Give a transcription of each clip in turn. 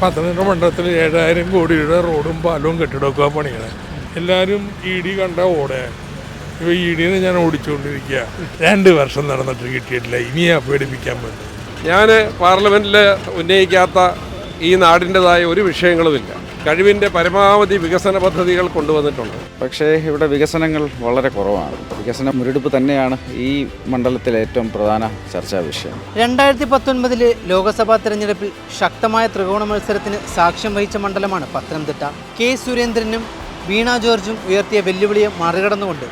പത്തനംതിട്ട മണ്ഡലത്തിൽ ഏഴായിരം കോടിയുടെ റോഡും പാലവും കെട്ടിടമൊക്കെ പണിയാണ്. എല്ലാവരും ഇ ഡി കണ്ട ഓടെ. ഇപ്പോൾ ഇ ഡിന്ന് ഞാൻ ഓടിച്ചുകൊണ്ടിരിക്കുക രണ്ട് വർഷം നടന്നിട്ട് കിട്ടിയിട്ടില്ല. ഇനിയാ പേടിപ്പിക്കാൻ പറ്റും. ഞാൻ പാർലമെന്റിൽ ഉന്നയിക്കാത്ത ഈ നാടിന്റെതായ ഒരു വിഷയങ്ങളുമില്ല. കഴിവിന്റെ പരമാവധി വികസന പദ്ധതികൾ കൊണ്ടുവന്നിട്ടുണ്ട്. പക്ഷേ ഇവിടെ വികസനങ്ങൾ വളരെ കുറവാണ്. വികസന മുരടിപ്പ് തന്നെയാണ് ഈ മണ്ഡലത്തിലെ ഏറ്റവും പ്രധാന ചർച്ചാ വിഷയം. രണ്ടായിരത്തി പത്തൊൻപതിലെ ലോക്സഭാ തെരഞ്ഞെടുപ്പിൽ ശക്തമായ ത്രികോണ മത്സരത്തിന് സാക്ഷ്യം വഹിച്ച മണ്ഡലമാണ് പത്തനംതിട്ട. കെ സുരേന്ദ്രനും വീണ ജോർജും ഉയർത്തിയ വെല്ലുവിളിയെ മറികടന്നുകൊണ്ട്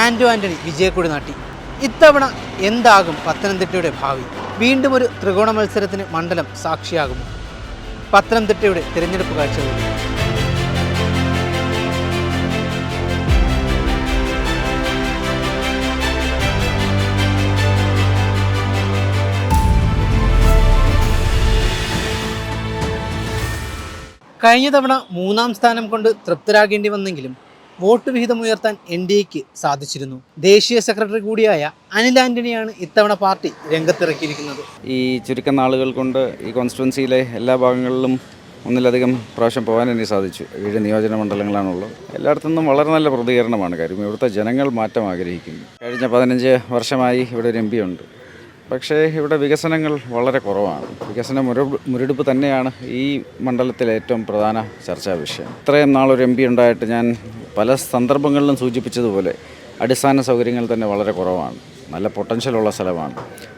ആന്റോ ആന്റണി വിജയക്കൊടി നാട്ടി. ഇത്തവണ എന്താകും പത്തനംതിട്ടയുടെ ഭാവി? വീണ്ടും ഒരു ത്രികോണ മത്സരത്തിന് മണ്ഡലം സാക്ഷിയാകുമോ? പത്തനംതിട്ടയുടെ തിരഞ്ഞെടുപ്പ് കാഴ്ചകൾ. കഴിഞ്ഞ തവണ മൂന്നാം സ്ഥാനം കൊണ്ട് തൃപ്തരാകേണ്ടി വന്നെങ്കിലും വോട്ട് വിഹിതം ഉയർത്താൻ എൻ ഡി എക്ക് സാധിച്ചിരുന്നു. ദേശീയ സെക്രട്ടറി കൂടിയായ അനിൽ ആന്റണിയാണ് ഇത്തവണ പാർട്ടി രംഗത്തിറക്കിയിരിക്കുന്നത്. ഈ ചുരുക്കം നാളുകൾ കൊണ്ട് ഈ കോൺസ്റ്റിറ്റ്വൻസിയിലെ എല്ലാ ഭാഗങ്ങളിലും ഒന്നിലധികം പ്രാവശ്യം പോകാൻ എനിക്ക് സാധിച്ചു. ഏഴ് നിയോജന മണ്ഡലങ്ങളാണുള്ളത്. എല്ലായിടത്തു നിന്നും വളരെ നല്ല പ്രതികരണമാണ്. കാര്യം ഇവിടുത്തെ ജനങ്ങൾ മാറ്റം ആഗ്രഹിക്കുന്നു. കഴിഞ്ഞ പതിനഞ്ച് വർഷമായി ഇവിടെ ഒരു എം പി ഉണ്ട്. പക്ഷേ ഇവിടെ വികസനങ്ങൾ വളരെ കുറവാണ്. വികസന മുര മുരടിപ്പ് തന്നെയാണ് ഈ മണ്ഡലത്തിലെ ഏറ്റവും പ്രധാന ചർച്ചാ വിഷയം. ഇത്രയും നാളൊരു എം പി ഉണ്ടായിട്ട് ഞാൻ പല സന്ദർഭങ്ങളിലും സൂചിപ്പിച്ചതുപോലെ അടിസ്ഥാന സൗകര്യങ്ങൾ തന്നെ വളരെ കുറവാണ്. നല്ല പൊട്ടൻഷ്യലുള്ള സ്ഥലമാണ്.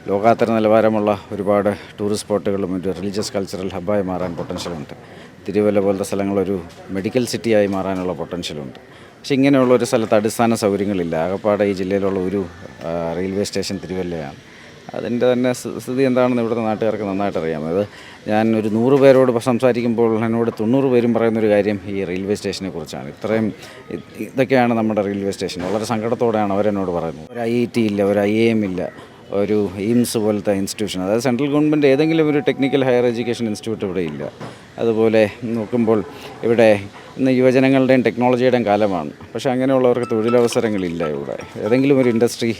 ലോകാത്തര നിലവാരമുള്ള ഒരുപാട് ടൂറിസ്റ്റ് സ്പോട്ടുകളും ഒരു റിലീജിയസ് കൾച്ചറൽ ഹബ്ബായി മാറാൻ പൊട്ടൻഷ്യലുണ്ട് തിരുവല്ല പോലത്തെ സ്ഥലങ്ങളൊരു മെഡിക്കൽ സിറ്റിയായി മാറാനുള്ള പൊട്ടൻഷ്യലുണ്ട് പക്ഷേ ഇങ്ങനെയുള്ള ഒരു സ്ഥലത്ത് അടിസ്ഥാന സൗകര്യങ്ങളില്ല. ആകപ്പാടെ ഈ ജില്ലയിലുള്ള ഒരു റെയിൽവേ സ്റ്റേഷൻ തിരുവല്ലയാണ്. അതിന്റെ തന്നെ സ്ഥിതി എന്താണെന്ന് ഇവിടുത്തെ നാട്ടുകാർക്ക് നന്നായിട്ട് അറിയാം അത് ഞാൻ ഒരു നൂറ് പേരോട് സംസാരിക്കുമ്പോൾ എന്നോട് തൊണ്ണൂറ് പേരും പറയുന്നൊരു കാര്യം ഈ റെയിൽവേ സ്റ്റേഷനെ കുറിച്ചാണ്. ഇത്രയും ഇതൊക്കെയാണ് നമ്മുടെ റെയിൽവേ സ്റ്റേഷൻ. വളരെ സങ്കടത്തോടെയാണ് അവരെന്നോട് പറയുന്നത്. ഒരു ഐ ഐ ടി ഇല്ല ഒരു ഐ എ ഇല്ല ഒരു എയിംസ് പോലത്തെ ഇൻസ്റ്റിറ്റ്യൂഷൻ. അതായത് സെൻട്രൽ ഗവൺമെന്റ് ഏതെങ്കിലും ഒരു ടെക്നിക്കൽ ഹയർ എഡ്യൂക്കേഷൻ ഇൻസ്റ്റിറ്റ്യൂട്ട് ഇവിടെ ഇല്ല. അതുപോലെ നോക്കുമ്പോൾ ഇവിടെ ഇന്ന് യുവജനങ്ങളുടെയും ടെക്നോളജിയുടെയും കാലമാണ്. പക്ഷേ അങ്ങനെയുള്ളവർക്ക് തൊഴിലവസരങ്ങളില്ല ഇവിടെ. ഏതെങ്കിലും ഒരു ഇൻഡസ്ട്രി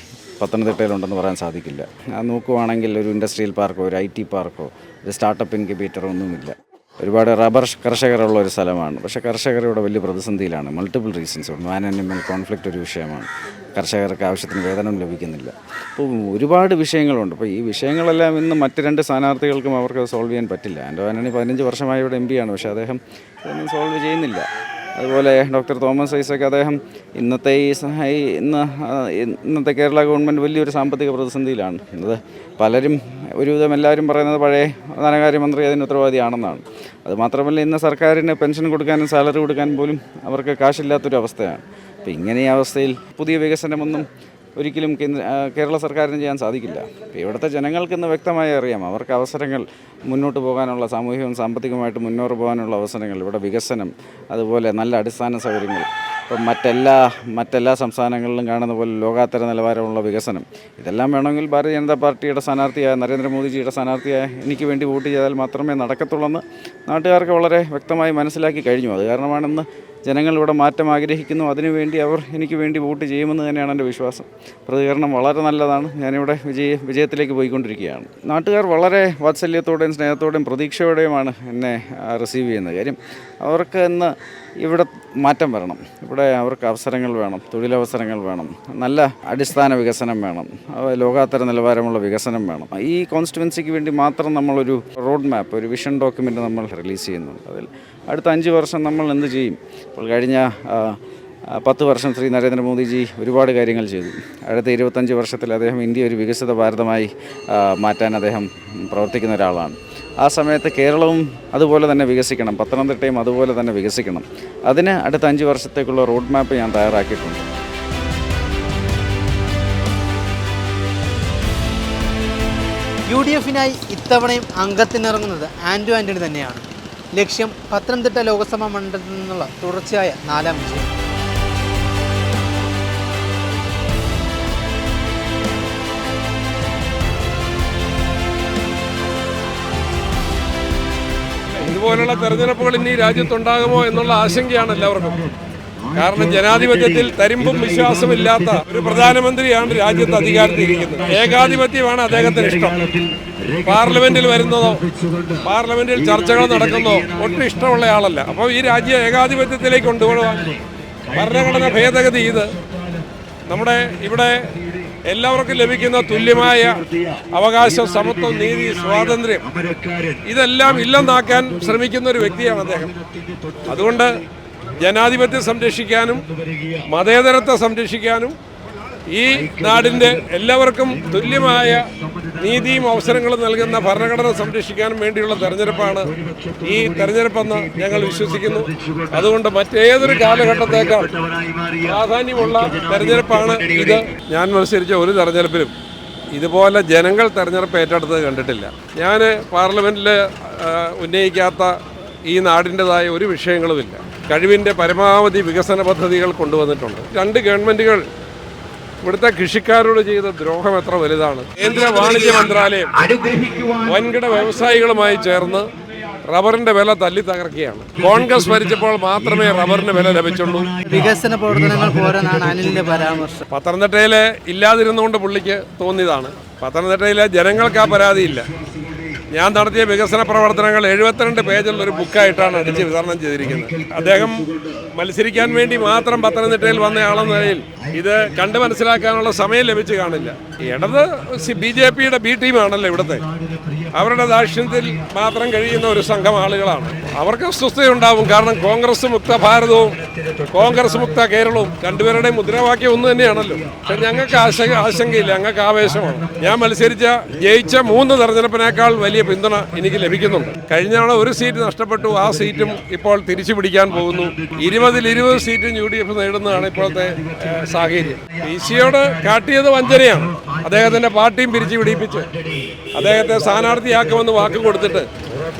പത്തനംതിട്ടയിലുണ്ടെന്ന് പറയാൻ സാധിക്കില്ല. നോക്കുവാണെങ്കിൽ ഒരു ഇൻഡസ്ട്രിയൽ പാർക്കോ ഒരു ഐ ടി പാർക്കോ ഒരു സ്റ്റാർട്ടപ്പ് ഇൻക്യുബേറ്ററോ ഒന്നുമില്ല ഒരുപാട് റബ്ബർ കർഷകരുള്ള ഒരു സ്ഥലമാണ്. പക്ഷേ കർഷകരുടെ വലിയ പ്രതിസന്ധിയിലാണ്. Multiple reasons man animal conflict ഒരു വിഷയമാണ്. കർഷകർക്ക് ആവശ്യത്തിന് വേതനം ലഭിക്കുന്നില്ല. അപ്പോൾ ഒരുപാട് വിഷയങ്ങളുണ്ട്. അപ്പോൾ ഈ വിഷയങ്ങളെല്ലാം ഇന്ന് മറ്റ് രണ്ട് സ്ഥാനാർത്ഥികൾക്കും അവർക്ക് സോൾവ് ചെയ്യാൻ പറ്റില്ല. എന്റെ ആന്റണി പതിനഞ്ച് വർഷമായി ഇവിടെ എം ആണ്. പക്ഷേ അദ്ദേഹം ഇതൊന്നും സോൾവ് ചെയ്യുന്നില്ല. അതുപോലെ ഡോക്ടർ തോമസ് ഐസക് അദ്ദേഹം ഇന്നത്തെ ഈ സഹായി ഇന്ന് ഇന്നത്തെ കേരള ഗവൺമെന്റ് വലിയൊരു സാമ്പത്തിക പ്രതിസന്ധിയിലാണ് അത് പലരും ഒരുവിധം എല്ലാവരും പറയുന്നത് പഴയ ധനകാര്യമന്ത്രി അതിന് ഉത്തരവാദിയാണെന്നാണ്. അതുമാത്രമല്ല ഇന്ന് സർക്കാരിന് പെൻഷൻ കൊടുക്കാനും സാലറി കൊടുക്കാനും പോലും അവർക്ക് കാശില്ലാത്തൊരു അവസ്ഥയാണ് അപ്പോൾ ഇങ്ങനെ ഈ അവസ്ഥയിൽ പുതിയ വികസനമൊന്നും ഒരിക്കലും കേന്ദ്ര കേരള സർക്കാരിന് ചെയ്യാൻ സാധിക്കില്ല. ഇവിടുത്തെ ജനങ്ങൾക്ക് ഇന്ന് വ്യക്തമായി അറിയാം. അവർക്ക് അവസരങ്ങൾ മുന്നോട്ട് പോകാനുള്ള സാമൂഹികവും സാമ്പത്തികമായിട്ട് മുന്നോട്ട് പോകാനുള്ള അവസരങ്ങൾ ഇവിടെ വികസനം അതുപോലെ നല്ല അടിസ്ഥാന സൗകര്യങ്ങൾ ഇപ്പം മറ്റെല്ലാ മറ്റെല്ലാ സംസ്ഥാനങ്ങളിലും കാണുന്ന പോലെ ലോകാത്തര നിലവാരമുള്ള വികസനം. ഇതെല്ലാം വേണമെങ്കിൽ ഭാരതീയ ജനതാ പാർട്ടിയുടെ സ്ഥാനാർത്ഥിയായ നരേന്ദ്രമോദിജിയുടെ സ്ഥാനാർത്ഥിയായ എനിക്ക് വേണ്ടി വോട്ട് ചെയ്താൽ മാത്രമേ നടക്കത്തുള്ളെന്ന് നാട്ടുകാർക്ക് വളരെ വ്യക്തമായി മനസ്സിലാക്കി കഴിഞ്ഞു. അത് കാരണമാണെന്ന് ജനങ്ങൾ ഇവിടെ മാറ്റം ആഗ്രഹിക്കുന്നു. അതിനുവേണ്ടി അവർ എനിക്ക് വേണ്ടി വോട്ട് ചെയ്യുമെന്ന് തന്നെയാണ് എന്റെ വിശ്വാസം. പ്രതികരണം വളരെ നല്ലതാണ്. ഞാനിവിടെ വിജയ വിജയത്തിലേക്ക് പോയിക്കൊണ്ടിരിക്കുകയാണ്. നാട്ടുകാർ വളരെ വാത്സല്യത്തോടെയും സ്നേഹത്തോടെയും പ്രതീക്ഷയോടെയുമാണ് എന്നെ റിസീവ് ചെയ്യുന്നത് കാര്യം. അവർക്ക് ഇന്ന് ഇവിടെ മാറ്റം വരണം. ഇവിടെ അവർക്ക് അവസരങ്ങൾ വേണം തൊഴിലവസരങ്ങൾ വേണം നല്ല അടിസ്ഥാന വികസനം വേണം ലോകാത്തര നിലവാരമുള്ള വികസനം വേണം. ഈ കോൺസ്റ്റിറ്റുവൻസിക്ക് വേണ്ടി മാത്രം നമ്മളൊരു റോഡ് മാപ്പ് ഒരു വിഷൻ ഡോക്യുമെന്റ് നമ്മൾ റിലീസ് ചെയ്യുന്നുണ്ട്. അതിൽ അടുത്ത അഞ്ച് വർഷം നമ്മൾ എന്ത് ചെയ്യും? ഇപ്പോൾ കഴിഞ്ഞ പത്ത് വർഷം ശ്രീ നരേന്ദ്രമോദിജി ഒരുപാട് കാര്യങ്ങൾ ചെയ്തു. അടുത്ത ഇരുപത്തഞ്ച് വർഷത്തിൽ അദ്ദേഹം ഇന്ത്യ ഒരു വികസിത ഭാരതമായി മാറ്റാൻ അദ്ദേഹം പ്രവർത്തിക്കുന്ന ഒരാളാണ്. ആ സമയത്ത് കേരളവും അതുപോലെ തന്നെ വികസിക്കണം പത്തനംതിട്ടയും അതുപോലെ തന്നെ വികസിക്കണം. അതിന് അടുത്ത അഞ്ച് വർഷത്തേക്കുള്ള റോഡ് മാപ്പ് ഞാൻ തയ്യാറാക്കിയിട്ടുണ്ട്. യു ഡി എഫിനായി ഇത്തവണയും അംഗത്തിനിറങ്ങുന്നത് ആൻഡു ആന്റണി തന്നെയാണ്. ലക്ഷ്യം പത്തനംതിട്ട ലോക്സഭാ മണ്ഡലത്തിൽ നിന്നുള്ള തുടർച്ചയായ നാലാം വിജയം. ഇതുപോലുള്ള തെരഞ്ഞെടുപ്പുകൾ ഇനി രാജ്യത്തുണ്ടാകുമോ എന്നുള്ള ആശങ്കയാണ് എല്ലാവർക്കും. കാരണം ജനാധിപത്യത്തിൽ തരിമ്പും വിശ്വാസമില്ലാത്ത ഒരു പ്രധാനമന്ത്രിയാണ് രാജ്യത്ത് അധികാരത്തിരിക്കുന്നത് ഏകാധിപത്യമാണ് അദ്ദേഹത്തിന് ഇഷ്ടം. പാർലമെന്റിൽ വരുന്നതോ പാർലമെന്റിൽ ചർച്ചകൾ നടക്കുന്നതോ ഒട്ടും ഇഷ്ടമുള്ള ആളല്ല. അപ്പോൾ ഈ രാജ്യം ഏകാധിപത്യത്തിലേക്ക് കൊണ്ടുപോകാൻ ഭരണഘടന ഭേദഗതി ഇത് നമ്മുടെ ഇവിടെ എല്ലാവർക്കും ലഭിക്കുന്ന തുല്യമായ അവകാശം സമത്വം നീതി സ്വാതന്ത്ര്യം ഇതെല്ലാം ഇല്ലെന്നാക്കാൻ ശ്രമിക്കുന്ന ഒരു വ്യക്തിയാണ് അദ്ദേഹം. അതുകൊണ്ട് ജനാധിപത്യം സംരക്ഷിക്കാനും മതേതരത്തെ സംരക്ഷിക്കാനും ഈ നാടിന്റെ എല്ലാവർക്കും തുല്യമായ നീതിയും അവസരങ്ങളും നൽകുന്ന ഭരണഘടന സംരക്ഷിക്കാനും വേണ്ടിയുള്ള തെരഞ്ഞെടുപ്പാണ് ഈ തെരഞ്ഞെടുപ്പെന്ന് ഞങ്ങൾ വിശ്വസിക്കുന്നു. അതുകൊണ്ട് മറ്റേതൊരു കാലഘട്ടത്തേക്കാൾ പ്രാധാന്യമുള്ള തെരഞ്ഞെടുപ്പാണ് ഇത്. ഞാൻ മത്സരിച്ച ഒരു തെരഞ്ഞെടുപ്പിലും ഇതുപോലെ ജനങ്ങൾ തെരഞ്ഞെടുപ്പ് ഏറ്റെടുത്തത് കണ്ടിട്ടില്ല. ഞാൻ പാർലമെന്റിൽ ഉന്നയിക്കാത്ത ഈ നാടിന്റെതായ ഒരു വിഷയങ്ങളുമില്ല. കഴിവിന്റെ പരമാവധി വികസന പദ്ധതികൾ കൊണ്ടുവന്നിട്ടുണ്ട്. രണ്ട് ഗവൺമെന്റുകൾ ഇവിടുത്തെ കൃഷിക്കാരോട് ചെയ്ത ദ്രോഹം എത്ര വലുതാണ്? കേന്ദ്ര വാണിജ്യ മന്ത്രാലയം വൻകിട വ്യവസായികളുമായി ചേർന്ന് റബ്ബറിന്റെ വില തല്ലി തകർക്കുകയാണ്. കോൺഗ്രസ് ഭരിച്ചപ്പോൾ മാത്രമേ റബ്ബറിന് വില ലഭിച്ചുള്ളൂ. വികസന പ്രവർത്തനങ്ങൾ അനിലിന്റെ പരാമർശം. പത്തനംതിട്ടയിലെ ഇല്ലാതിരുന്നുകൊണ്ട് പുള്ളിക്ക് തോന്നിയതാണ്. പത്തനംതിട്ടയിലെ ജനങ്ങൾക്ക് ആ പരാതിയില്ല. ഞാൻ നടത്തിയ വികസന പ്രവർത്തനങ്ങൾ എഴുപത്തിരണ്ട് പേജുള്ള ഒരു ബുക്കായിട്ടാണ് അടിച്ച് വിതരണം ചെയ്തിരിക്കുന്നത്. അദ്ദേഹം മത്സരിക്കാൻ വേണ്ടി മാത്രം പത്തനംതിട്ടയിൽ വന്നയാളെന്ന നിലയിൽ ഇത് കണ്ടു മനസ്സിലാക്കാനുള്ള സമയം ലഭിച്ചു കാണില്ല. ഇടത് ബി ജെ പിയുടെ ബി ടീമാണല്ലോ ഇവിടുത്തെ. അവരുടെ ദാക്ഷിണ്യത്തിൽ മാത്രം കഴിയുന്ന ഒരു സംഘം ആളുകളാണ്. അവർക്ക് സ്വസ്ഥതയുണ്ടാവും കാരണം കോൺഗ്രസ് മുക്ത ഭാരതവും കോൺഗ്രസ് മുക്ത കേരളവും രണ്ടുപേരുടെയും മുദ്രാവാക്യം ഒന്ന് തന്നെയാണല്ലോ. പക്ഷെ ഞങ്ങൾക്ക് ആശങ്ക ആശങ്കയില്ല. ഞങ്ങൾക്ക് ആവേശമാണ്. ഞാൻ മത്സരിച്ച ജയിച്ച മൂന്ന് തെരഞ്ഞെടുപ്പിനേക്കാൾ വലിയ പിന്തുണ എനിക്ക് ലഭിക്കുന്നുണ്ട്. കഴിഞ്ഞ തവണ ഒരു സീറ്റ് നഷ്ടപ്പെട്ടു. ആ സീറ്റും ഇപ്പോൾ തിരിച്ചു പിടിക്കാൻ പോകുന്നു. ഇരുപതിൽ ഇരുപത് സീറ്റും യു ഡി എഫ് നേടുന്നതാണ് ഇപ്പോഴത്തെ സാഹചര്യം. പി സിയോട് കാട്ടിയത് വഞ്ചനയാണ്. അദ്ദേഹത്തിന്റെ പാർട്ടിയും പിരിച്ചു പിടിപ്പിച്ച് അദ്ദേഹത്തെ സ്ഥാനാർത്ഥിയാക്കുമെന്ന് വാക്ക് കൊടുത്തിട്ട്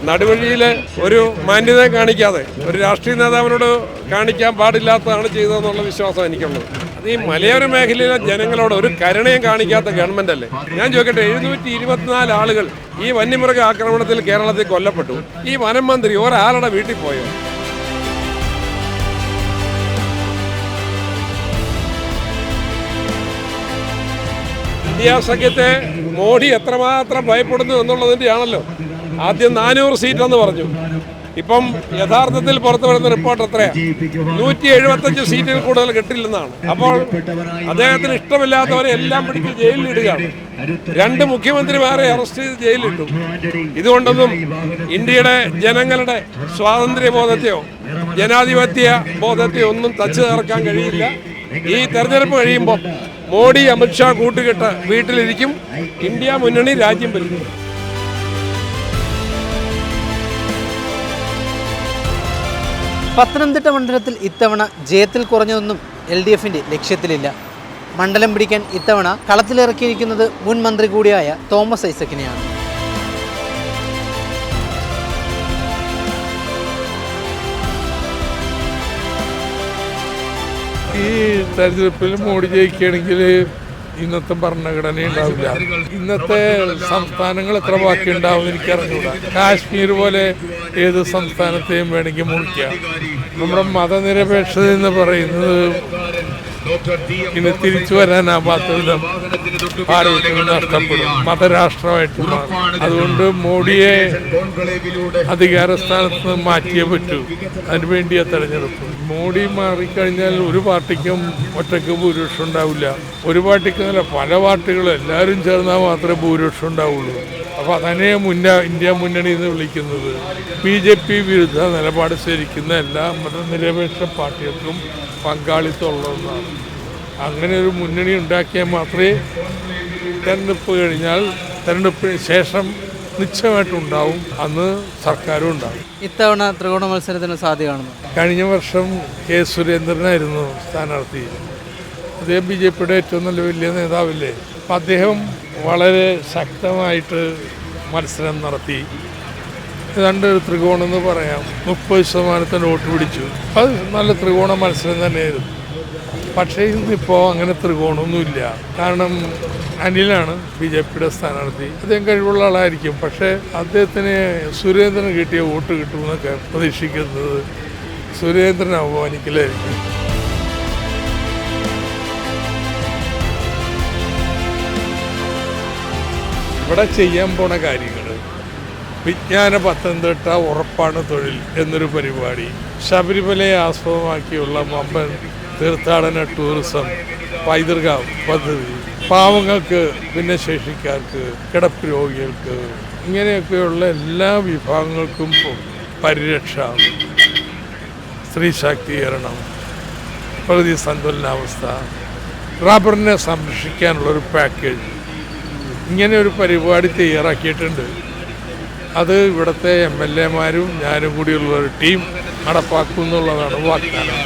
നടുവഴിയിൽ ഒരു മാന്യത കാണിക്കാതെ ഒരു രാഷ്ട്രീയ നേതാവിനോട് കാണിക്കാൻ പാടില്ലാത്തതാണ് ചെയ്തതെന്നുള്ള വിശ്വാസം എനിക്കുള്ളത്. അത് ഈ മലയോര മേഖലയിലെ ജനങ്ങളോട് ഒരു കരുണയും കാണിക്കാത്ത ഗവൺമെന്റ് അല്ലേ? ഞാൻ ചോദിക്കട്ടെ എഴുന്നൂറ്റി ഇരുപത്തിനാല് ആളുകൾ ഈ വന്യമൃഗ ആക്രമണത്തിൽ കേരളത്തിൽ കൊല്ലപ്പെട്ടു. ഈ വനം മന്ത്രി ഒരാളുടെ വീട്ടിൽ പോയോ? ഇന്ത്യ സഖ്യത്തെ മോഡി എത്രമാത്രം ഭയപ്പെടുന്നു എന്നുള്ളതിന്റെ ആണല്ലോ ആദ്യം നാനൂറ് സീറ്റെന്ന് പറഞ്ഞു. ഇപ്പം യഥാർത്ഥത്തിൽ പുറത്തു വരുന്ന റിപ്പോർട്ട് എത്രയാണ് നൂറ്റി എഴുപത്തഞ്ച് സീറ്റിൽ കൂടുതൽ കിട്ടില്ലെന്നാണ്. അപ്പോൾ അദ്ദേഹത്തിന് ഇഷ്ടമില്ലാത്തവരെ എല്ലാം പിടിച്ച് ജയിലിലിടുകയാണ് രണ്ട് മുഖ്യമന്ത്രിമാരെ അറസ്റ്റ് ചെയ്ത് ജയിലിലിട്ടു ഇതുകൊണ്ടൊന്നും ഇന്ത്യയുടെ ജനങ്ങളുടെ സ്വാതന്ത്ര്യ ബോധത്തെയോ ജനാധിപത്യ ബോധത്തെയോ ഒന്നും തച്ചു തീർക്കാൻ കഴിയില്ല. ഈ തെരഞ്ഞെടുപ്പ് കഴിയുമ്പോൾ മോഡി അമിത്ഷാ കൂട്ടുകെട്ട് വീട്ടിലിരിക്കും. ഇന്ത്യ മുന്നണി രാജ്യം ഭരിക്കും. പത്തനംതിട്ട മണ്ഡലത്തിൽ ഇത്തവണ ജയത്തിൽ കുറഞ്ഞതൊന്നും എൽ ഡി എഫിന്റെ ലക്ഷ്യത്തിലില്ല. മണ്ഡലം പിടിക്കാൻ ഇത്തവണ കളത്തിലിറക്കിയിരിക്കുന്നത് മുൻ മന്ത്രി കൂടിയായ തോമസ് ഐസക്കിനെയാണ്. ഈ തെരഞ്ഞെടുപ്പിൽ മോഡി ജയിക്കുകയാണെങ്കിൽ ഇന്നത്തെ ഭരണഘടന ഉണ്ടാവില്ല. ഇന്നത്തെ സംസ്ഥാനങ്ങൾ എത്ര ബാക്കി ഉണ്ടാവും എനിക്ക് അറിഞ്ഞൂടാ കാശ്മീർ പോലെ ഏത് സംസ്ഥാനത്തെയും വേണമെങ്കിൽ മുറിക്കാം. നമ്മുടെ മതനിരപേക്ഷത എന്ന് പറയുന്നത് ഇനി തിരിച്ചു വരാനാവാത്ത വിധം ഭാരതത്തിന് നഷ്ടപ്പെടും. മതരാഷ്ട്രമായിട്ട് അതുകൊണ്ട് മോഡിയെ അധികാര സ്ഥാനത്ത് നിന്ന് മാറ്റിയേ പറ്റൂ. അതിന് വേണ്ടിയാ തെരഞ്ഞെടുപ്പ്. മോഡി മാറിക്കഴിഞ്ഞാൽ ഒരു പാർട്ടിക്കും ഒറ്റയ്ക്ക് ഭൂരിപക്ഷം ഉണ്ടാവില്ല. ഒരു പാർട്ടിക്കല്ല പല പാർട്ടികളും എല്ലാവരും ചേർന്നാൽ മാത്രമേ ഭൂരിപക്ഷം ഉണ്ടാവുള്ളൂ. അപ്പോൾ അതന്നെ മുന്ന ഇന്ത്യ മുന്നണി എന്ന് വിളിക്കുന്നത്. ബി ജെ പി വിരുദ്ധ നിലപാട് സ്വീകരിക്കുന്ന എല്ലാ മതനിരപേക്ഷ പാർട്ടികൾക്കും പങ്കാളിത്തം ഉള്ളതെന്നാണ് അങ്ങനെ ഒരു മുന്നണി ഉണ്ടാക്കിയാൽ മാത്രമേ തെരഞ്ഞെടുപ്പ് കഴിഞ്ഞാൽ തെരഞ്ഞെടുപ്പിന് ശേഷം നിശ്ചയമായിട്ടുണ്ടാവും അന്ന് സർക്കാരും ഉണ്ടാവും ഇത്തവണ ത്രികോണ മത്സരത്തിന് സാധ്യത കാണുന്നു കഴിഞ്ഞ വർഷം കെ സുരേന്ദ്രനായിരുന്നു സ്ഥാനാർത്ഥി. അദ്ദേഹം ബി ജെ പിയുടെ ഏറ്റവും നല്ല വലിയ നേതാവില്ലേ. അപ്പം അദ്ദേഹം വളരെ ശക്തമായിട്ട് മത്സരം നടത്തി. ഏതാണ്ട് ത്രികോണം എന്ന് പറയാം. മുപ്പത് ശതമാനത്തിന് വോട്ട് പിടിച്ചു. അത് നല്ല ത്രികോണ മത്സരം തന്നെയായിരുന്നു. പക്ഷേ ഇന്നിപ്പോൾ അങ്ങനെ ത്രികോണമൊന്നുമില്ല. കാരണം അനിലാണ് ബി ജെ പിയുടെ സ്ഥാനാർത്ഥി. അദ്ദേഹം കഴിവുള്ള ആളായിരിക്കും. പക്ഷേ അദ്ദേഹത്തിന് സുരേന്ദ്രന് കിട്ടിയ വോട്ട് കിട്ടുമെന്നൊക്കെ പ്രതീക്ഷിക്കുന്നത് സുരേന്ദ്രൻ അപമാനിക്കലായിരിക്കും ഇവിടെ ചെയ്യാൻ പോണ കാര്യങ്ങൾ. വിജ്ഞാന പത്തനംതിട്ട ഉറപ്പാണ് തൊഴിൽ എന്നൊരു പരിപാടി. ശബരിമലയെ ആസ്പദമാക്കിയുള്ള വമ്പൻ തീർത്ഥാടന ടൂറിസം പൈതൃക പദ്ധതി. പാവങ്ങൾക്ക് ഭിന്നശേഷിക്കാർക്ക് കിടപ്പ് രോഗികൾക്ക് ഇങ്ങനെയൊക്കെയുള്ള എല്ലാ വിഭാഗങ്ങൾക്കും പരിരക്ഷ. സ്ത്രീ ശാക്തീകരണം പ്രകൃതി സന്തുലനാവസ്ഥ റബ്ബറിനെ സംരക്ഷിക്കാനുള്ളൊരു പാക്കേജ് ഇങ്ങനെ ഒരു പരിപാടി തയ്യാറാക്കിയിട്ടുണ്ട്. അത് ഇവിടുത്തെ എം എൽ എമാരും ഞാനും കൂടിയുള്ള ഒരു ടീം നടപ്പാക്കും എന്നുള്ളതാണ് വാഗ്ദാനം.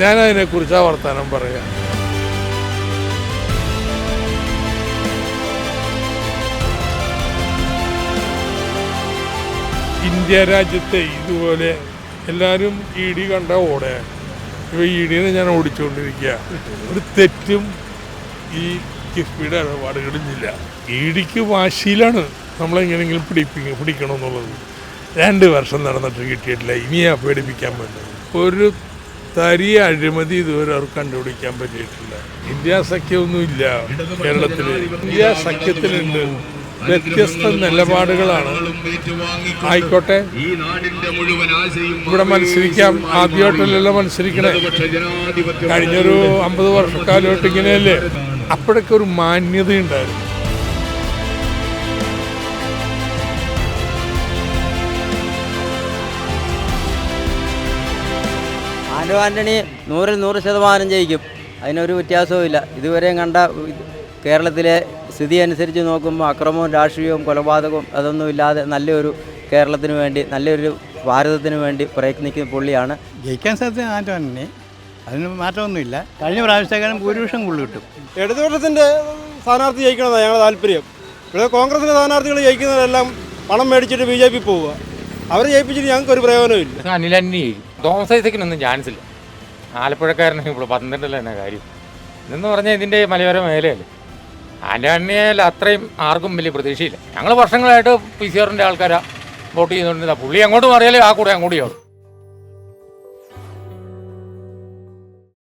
ഞാനതിനെക്കുറിച്ച് ആ വർത്തമാനം പറയാം. ഇന്ത്യ രാജ്യത്തെ ഇതുപോലെ എല്ലാവരും ഇ ഡി കണ്ട ഓടെ. ഇപ്പോൾ ഇ ഡിനെ ഞാൻ ഓടിച്ചുകൊണ്ടിരിക്കുക ഒരു തെറ്റും ഈ കിഫ്ബിയുടെ ഇടപാടുകളിലില്ല ഇ ഡിക്ക് വാശിയിലാണ്. നമ്മളെങ്ങനെയെങ്കിലും പിടിപ്പി പിടിക്കണമെന്നുള്ളത്. രണ്ട് വർഷം നടന്നിട്ട് കിട്ടിയിട്ടില്ല. ഇനിയാ പേടിപ്പിക്കാൻ പറ്റുന്നത്. ഒരു തരി അഴിമതി ഇതുവരെ അവർ കണ്ടുപിടിക്കാൻ പറ്റിയിട്ടില്ല. ഇന്ത്യ സഖ്യമൊന്നുമില്ല കേരളത്തിൽ ഇന്ത്യ സഖ്യത്തിലുണ്ട്. വ്യത്യസ്ത നിലപാടുകളാണ്. ആയിക്കോട്ടെ. ഇവിടെ മത്സരിക്കാം. ആദ്യമായിട്ടല്ലല്ലോ മത്സരിക്കണേ. കഴിഞ്ഞൊരു അമ്പത് വർഷക്കാലമായിട്ട് ഇങ്ങനെയല്ലേ? അപ്പോഴൊക്കെ ഒരു മാന്യതയുണ്ടായിരുന്നു. ആൻഡോ ആന്റണി നൂറിൽ നൂറ് ശതമാനം ജയിക്കും. അതിനൊരു വ്യത്യാസവും ഇല്ല. ഇതുവരെയും കണ്ട കേരളത്തിലെ സ്ഥിതി അനുസരിച്ച് നോക്കുമ്പോൾ അക്രമവും രാഷ്ട്രീയവും കൊലപാതകവും അതൊന്നും ഇല്ലാതെ നല്ലൊരു കേരളത്തിന് വേണ്ടി നല്ലൊരു ഭാരതത്തിന് വേണ്ടി പ്രയത്നിക്കുന്ന പുള്ളിയാണ്. ജയിക്കാൻ സാധ്യത ആന്റോ ആന്റണി അതിന് മാറ്റമൊന്നുമില്ല. കഴിഞ്ഞ പ്രാവശ്യത്തേക്കാളും ഭൂരിപക്ഷം കൂടുതൽ കിട്ടും. ഇടതുപക്ഷത്തിന്റെ സ്ഥാനാർത്ഥി ജയിക്കണമെന്നാണ് ഞങ്ങളുടെ താല്പര്യം. ഇവിടെ കോൺഗ്രസിന്റെ സ്ഥാനാർത്ഥികൾ ജയിക്കുന്നവരെല്ലാം പണം മേടിച്ചിട്ട് ബി ജെ പി പോവുക. അവരെ ജയിപ്പിച്ചിട്ട് ഞങ്ങൾക്ക് ഒരു പ്രയോജനമില്ല അനിലന്നി തോമസ് ഐസക്കിനൊന്നും ചാൻസ് ഇല്ല ആലപ്പുഴക്കാരനെ ഇപ്പോൾ പന്ത്രണ്ടല്ല തന്നെ കാര്യം. ഇതെന്ന് പറഞ്ഞാൽ ഇതിന്റെ മലയോര മേഖലയല്ലേ. ആന്റണിയിൽ അത്രയും ആർക്കും വലിയ പ്രതീക്ഷയില്ല. ഞങ്ങൾ വർഷങ്ങളായിട്ട് പി സി ആറിന്റെ ആൾക്കാരാണ് വോട്ട് ചെയ്തുകൊണ്ടിരുന്ന പുള്ളി അങ്ങോട്ട് മാറിയാലേ ആ കൂടെ അങ്ങോട്ട് ചെയ്യും